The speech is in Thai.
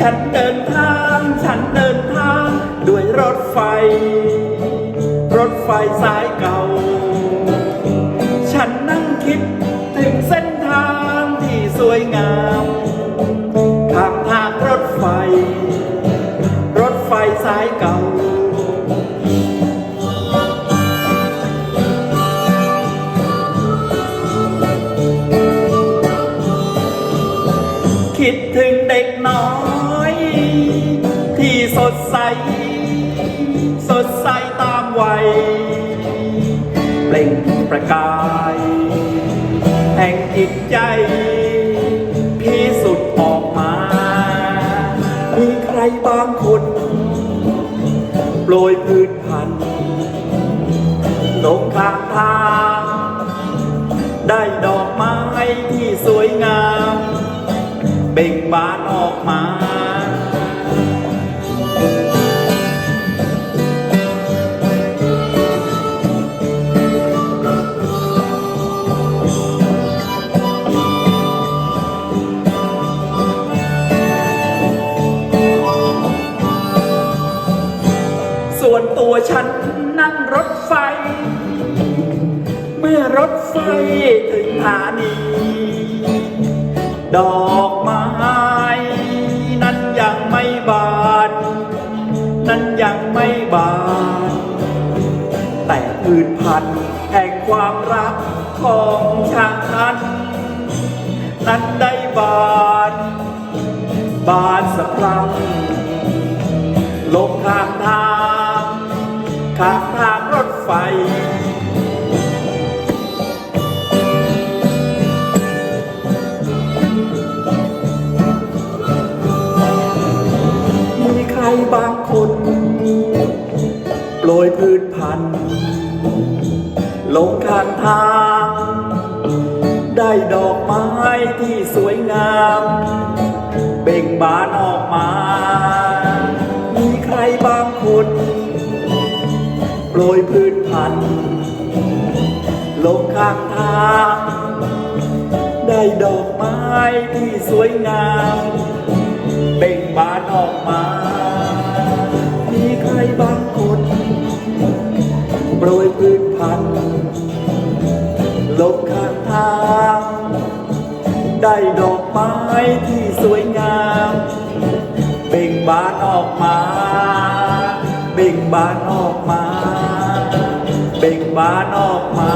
ฉันเดินทาง ฉันเด้วยรถไฟ รถไฟสายเก่า ฉันนั่งคิดถึงเส้นทางที่สวยงามข้างทางรถไฟ รถไฟสายเก่า น้อย ที่สดใส สดใสตามวัยเปล่งประกาย แห่งจิตใจ พิสุทธิ์ออกมา มีใครบางคนโปรยพืชพันธุ์ลงข้างทาง ได้ดอกไม้ที่สวยงาม บ่งบานออกมา ส่วนตัวฉันนั่งรถไฟ เมื่อรถไฟถึงสถานีดอกไม้ นั้นยังไม่บาน แต่พืชพันธุ์แห่งความรักของฉันนั้นได้บาน บานสะพรั่งลงข้างทางข้างทางรถไฟมีใครบางคน รยพืชพันธุ์ลงข้างทาง ได้ดอกไม้ที่สวยงาม เบ่งบานออกมา มีใครบางคนโปรยพืชพันธุ์ลงข้างทาง ได้ดอกไม้ที่สวยงาม เบ่งบานออกมา พืชพันธุ์ลงข้างทาง ได้ดอกไม้ที่สวยงาม เบ่งบานออกมา เบ่งบานออกมา เบ่งบานออกมา